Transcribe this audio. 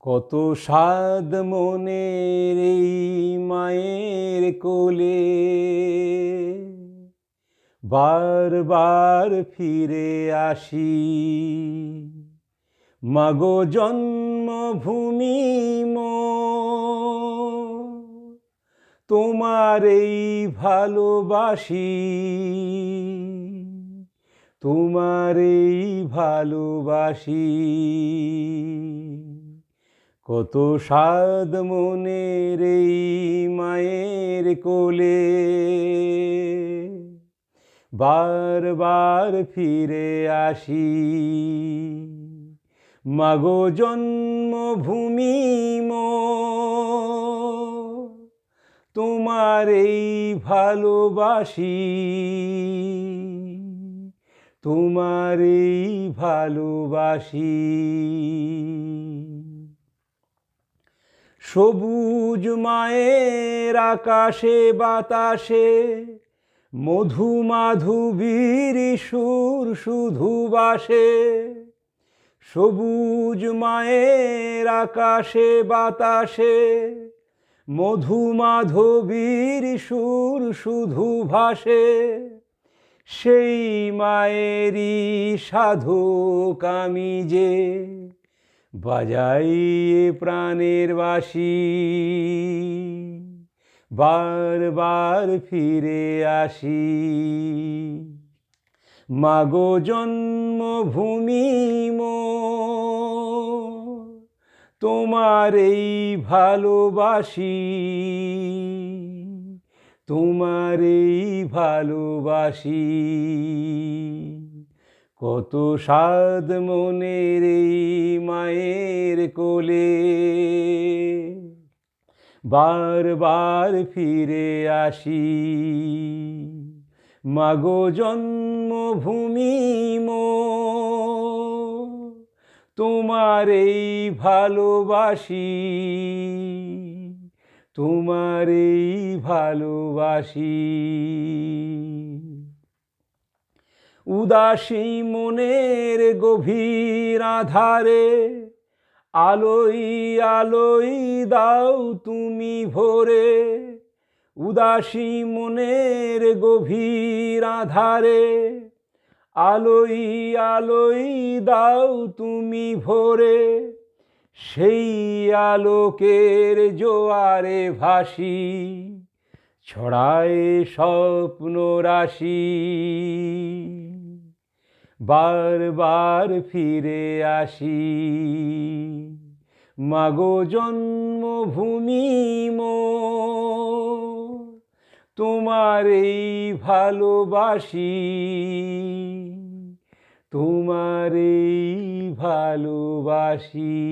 কত সাদ মনের এই মায়ের কোলে। বারবার ফিরে আসি। মাগো জন্মভূমি মোর, তোমার এই ভালোবাসি। তোমার এই ভালোবাসি। কত সাদ মনের মায়ের কোলে। বারবার ফিরে আসি। মাগো জন্মভূমি মোর, তোমার এই ভালোবাসি। তোমার এই ভালোবাসি। সবুজ মায়ের আকাশে, বাতাসে মধু মাধুবীর সুর শুধু বাসে। সবুজ মায়ের আকাশে, বাতাসে মধু মাধবীর সুর শুধু ভাসে। সেই মায়েরই সাধক আমি বাজাই প্রাণের বাসি। বারবার ফিরে আসি। মাগো জন্মভূমি মোর, তোমার এই ভালোবাসি। তোমার এই ভালোবাসি। কত সাদ মনের এই কোলে বারবার ফিরে আসি। মাগো জন্মভূমি মোর, তোমার এই ভালোবাসি তোমার এই ভালোবাসি। উদাসী মনের গভীর আধারে আলোই আলোই দাও তুমি ভোরে। উদাসী মনের গভীর আধারে। আলোই আলোই দাও তুমি ভোরে। সেই আলোকের জোয়ারে ভাসি, ছড়ায় স্বপ্ন রাশি বারবার ফিরে আসি। মাগো জন্মভূমি মোর, তোমার এই ভালোবাসি। তোমার এই ভালোবাসি।